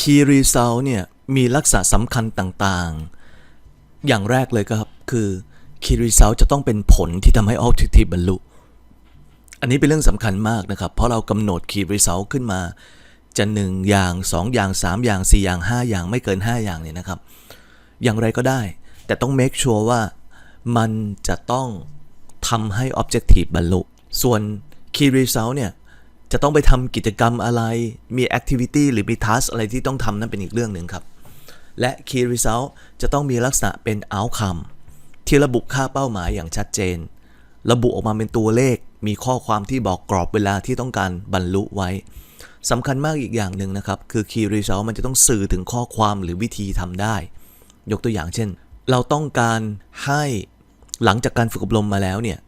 Key Result เนี่ยมีลักษณะสำคัญต่างๆ อย่างแรกเลยครับคือ Key Result จะต้องเป็นผลที่ทำให้ Objective บรรลุ อันนี้เป็นเรื่องสำคัญมากนะครับ เพราะเรากำหนด Key Result ขึ้นมา จะ 1 อย่าง 2 อย่าง 3 อย่าง 4 อย่าง 5 อย่างไม่เกิน 5 อย่างเนี่ยนะครับ อย่างไรก็ได้ แต่ต้อง make sure ว่ามันจะต้องทำให้ objective บรรลุ ส่วน key result เนี่ย จะต้องไปทำกิจกรรมอะไร มี activity หรือมี task อะไรที่ต้องทำนั่นเป็นอีกเรื่องหนึ่งครับ และ key result จะต้องมีลักษณะเป็น outcome ที่ระบุค่าเป้าหมายอย่างชัดเจน ระบุออกมาเป็นตัวเลข มีข้อความที่บอกกรอบเวลาที่ต้องการบรรลุไว้สำคัญมากอีกอย่างหนึ่งนะครับ คือ key result มันจะต้องสื่อถึงข้อความหรือวิธีทำได้ ยกตัวอย่างเช่น เราต้องการให้หลังจากการฝึกอบรมมาแล้วเนี่ย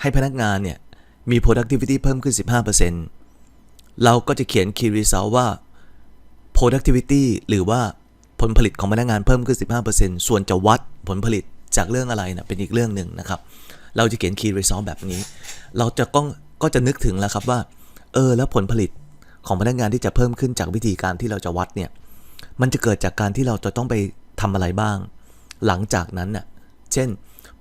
ให้พนักงานเนี่ย มี productivity เพิ่มขึ้น 15%เราก็จะเขียน key result ว่า productivity หรือว่าผลผลิตของพนักงานเพิ่มขึ้น 15%ส่วนจะวัดผลผลิตจากเรื่องอะไรนะเป็นอีกเรื่องหนึ่งนะครับ เราจะเขียน key result แบบนี้ เราจะก็ก็จะนึกถึงแล้วครับว่า เออ แล้วผลผลิตของพนักงานที่จะเพิ่มขึ้นจากวิธีการที่เราจะวัดเนี่ย มันจะเกิดจากการที่เราจะต้องไปทำอะไรบ้าง หลังจากนั้นน่ะ เช่น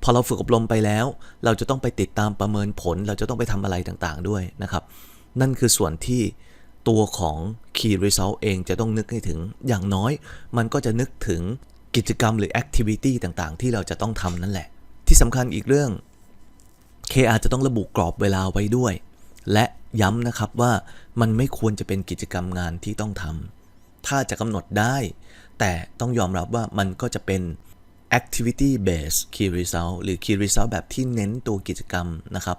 พอเราฝึกอบรมไปแล้ว เราจะต้องไปติดตามประเมินผล เราจะต้องไปทำอะไรต่างๆด้วยนะครับ นั่นคือส่วนที่ตัวของ Key Result เองจะต้องนึกให้ถึงอย่างน้อย มันก็จะนึกถึงกิจกรรมหรือ Activity ต่างๆ ที่เราจะต้องทำนั่นแหละ ที่สำคัญอีกเรื่อง KR จะต้องระบุกรอบเวลาไว้ด้วย และย้ำนะครับว่ามันไม่ควรจะเป็นกิจกรรมงานที่ต้องทำถ้าจะกำหนดได้ แต่ต้องยอมรับว่ามันก็จะเป็น activity based key result หรือ key result แบบที่เน้นตัวกิจกรรมนะครับ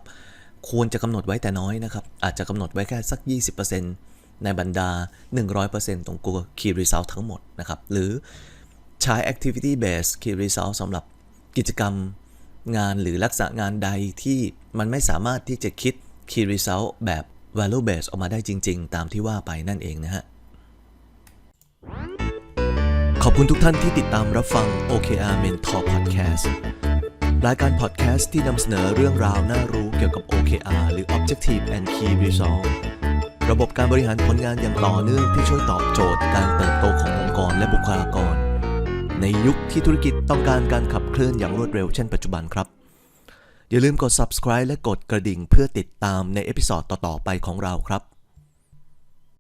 ควรจะกำหนดไว้แต่น้อยนะครับ อาจจะกำหนดไว้แค่สัก 20%ในบรรดา 100%ตรงตัว key result ทั้งหมดนะครับ หรือใช้ activity based key result สำหรับกิจกรรมงานหรือลักษณะงานใดที่มันไม่สามารถที่จะคิด key result แบบ value based ออกมาได้จริง ๆ ตามที่ว่าไปนั่นเองนะฮะ ขอบคุณทุกท่านที่ติดตามรับฟัง OKR Mentor Podcast รายการ podcast ที่นำเสนอเรื่องราวน่ารู้เกี่ยวกับ OKR หรือ Objective and Key Result ระบบการบริหารผลงานอย่างต่อเนื่องที่ช่วยตอบโจทย์การเติบโตขององค์กรและบุคลากร ในยุคที่ธุรกิจต้องการการขับเคลื่อนอย่างรวดเร็วเช่นปัจจุบันครับ อย่าลืมกด subscribe และกดกระดิ่งเพื่อติดตามในเอพิซอดต่อๆไปของเราครับ